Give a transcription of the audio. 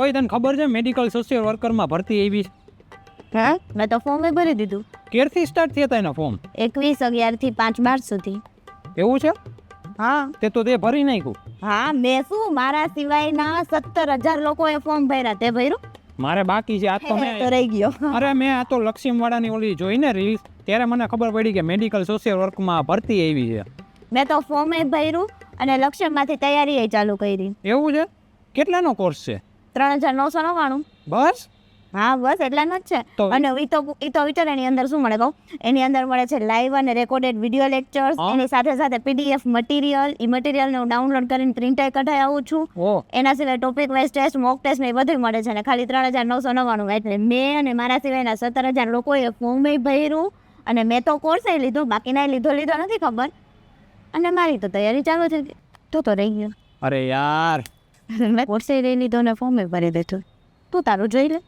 કોઈ તને ખબર છે મેડિકલ સોશિયલ વર્કરમાં ભરતી એવી હા? મેં તો ફોર્મે ભરી દીધું. ક્યારથી સ્ટાર્ટ થયા હતા એના ફોર્મ એકવીસ અગિયારથી પાંચ બાર સુધી. એવું છે? હા. તે તો તે ભરી નાખ્યું. હા મેં શું મારા સિવાયના સત્તર હજાર લોકોએ ફોર્મ ભર્યા તે ભર્યું? મારે બાકી છે આ તો તો મેં રહી ગયો. અરે મેં આ તો લક્ષ્મીવાળાની ઓલી જોઈને રીલ્સ ત્યારે મને ખબર પડી કે મેડિકલ સોશિયલ વર્કમાં ભરતી આવી છે. મેં તો ફોર્મે ભર્યું અને લક્ષ્યમાંથી તૈયારી ચાલુ કરી. એવું છે? કેટલાનો કોર્સ છે? ત્રણ હજાર નવસો નવ્વાણું. બસ? હા બસ એટલાનો જ છે. અને એ તો એ તો વિચાર એની અંદર શું મળે કહું? એની અંદર મળે છે લાઈવ અને રેકોર્ડેડ વીડિયો લેક્ચર્સ એની સાથે સાથે પીડીએફ મટીરિયલ ઈ મટીરિયલ હું ડાઉનલોડ કરીને પ્રિન્ટ કઢાઈ આવું છું. એના સિવાય topic wise test mock test ને એ બધું મળે છે અને ખાલી ત્રણ હજાર નવસો નવ્વાણું. એટલે મેં અને મારા સિવાયના સત્તર હજાર લોકોએ ફોર્મે ભર્યું અને મેં તો કોર્સે લીધો બાકીના લીધો લીધો નથી ખબર. અને મારી તો તૈયારી ચાલુ છે તો તો રહી ગયો. અરે યાર! મેં કોર્સે લઈ લીધો ને ફોર્મે ભરી દીધું તું તારું જોઈ લે.